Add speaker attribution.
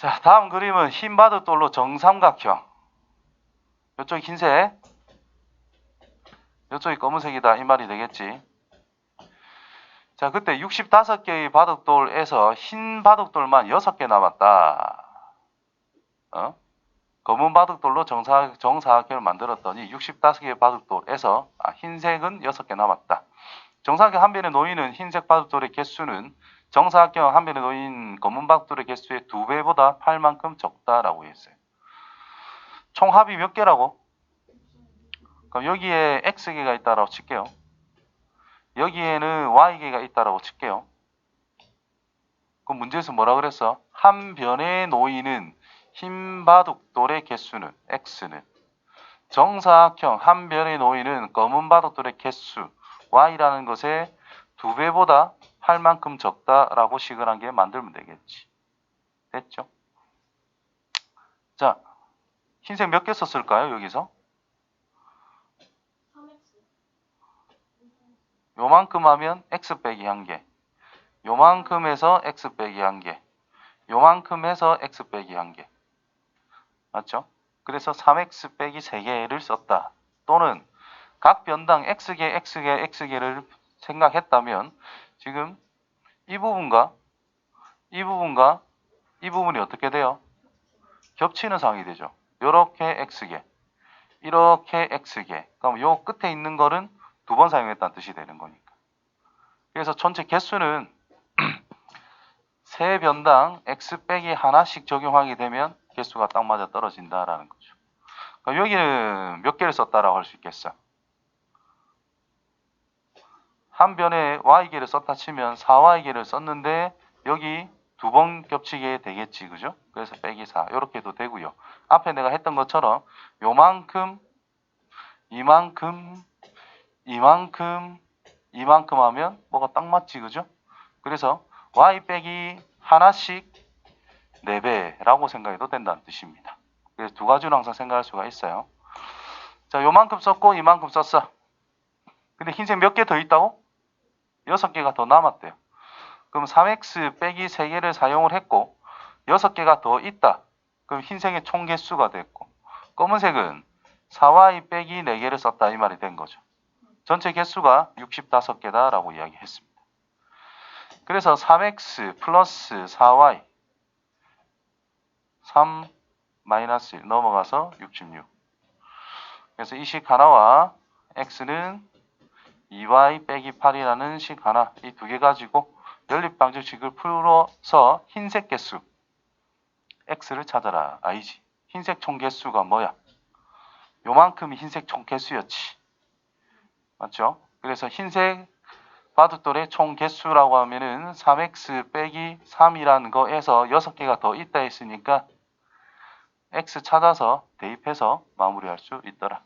Speaker 1: 자, 다음 그림은 흰 바둑돌로 정삼각형. 이쪽이 흰색, 이쪽이 검은색이다. 이 말이 되겠지. 자, 그때 65개의 바둑돌에서 흰 바둑돌만 6개 남았다. 어? 검은 바둑돌로 정사, 정사각형을 만들었더니 65개의 바둑돌에서 아, 흰색은 6개 남았다. 정사각형 한 변에 놓이는 흰색 바둑돌의 개수는 정사각형 한 변에 놓인 검은 바둑돌의 개수의 두 배보다 8만큼 적다라고 했어요. 총 합이 몇 개라고? 그럼 여기에 x개가 있다라고 칠게요. 여기에는 y개가 있다라고 칠게요. 그럼 문제에서 뭐라 그랬어? 한 변에 놓이는 흰 바둑돌의 개수는 x는 정사각형 한 변에 놓이는 검은 바둑돌의 개수 y라는 것의 두 배보다 할 만큼 적다라고 식을 한 개 만들면 되겠지. 됐죠? 자, 흰색 몇 개 썼을까요? 여기서?
Speaker 2: 3x
Speaker 1: 요만큼 하면 x 빼기 한 개. 요만큼에서 x 빼기 한 개. 요만큼 해서 x 빼기 한 개. 맞죠? 그래서 3x 빼기 3개를 썼다. 또는 각 변당 x개, x개, x개를 생각했다면 지금 이 부분과 이 부분과 이 부분이 어떻게 돼요? 겹치는 상황이 되죠. 요렇게 x개, 이렇게 x개. 그럼 요 끝에 있는 거는 두 번 사용했다는 뜻이 되는 거니까. 그래서 전체 개수는 세 변당 x 빼기 하나씩 적용하게 되면 개수가 딱 맞아 떨어진다라는 거죠. 그럼 여기는 몇 개를 썼다라고 할 수 있겠어? 한 변에 y개를 썼다 치면 4y개를 썼는데 여기 두 번 겹치게 되겠지 그죠? 그래서 빼기 4 이렇게도 되고요. 앞에 내가 했던 것처럼 요만큼 이만큼 이만큼 이만큼 하면 뭐가 딱 맞지 그죠? 그래서 y 빼기 하나씩 4배라고 생각해도 된다는 뜻입니다. 그래서 두 가지로 항상 생각할 수가 있어요. 자, 요만큼 썼고 이만큼 썼어. 근데 흰색 몇 개 더 있다고? 6개가 더 남았대요. 그럼 3x 빼기 3개를 사용을 했고 6개가 더 있다. 그럼 흰색의 총 개수가 됐고 검은색은 4y 빼기 4개를 썼다 이 말이 된 거죠. 전체 개수가 65개다라고 이야기했습니다. 그래서 3x 플러스 4y 3 마이너스 1 넘어가서 66. 그래서 이 식 하나와 x는 2y 빼기 8이라는 식 하나 이 두 개 가지고 연립방정식을 풀어서 흰색 개수 x를 찾아라. 아니지. 흰색 총 개수가 뭐야? 요만큼이 흰색 총 개수였지. 맞죠? 그래서 흰색 바둑돌의 총 개수라고 하면은 3x 빼기 3이라는 거에서 6개가 더 있다 했으니까 x 찾아서 대입해서 마무리할 수 있더라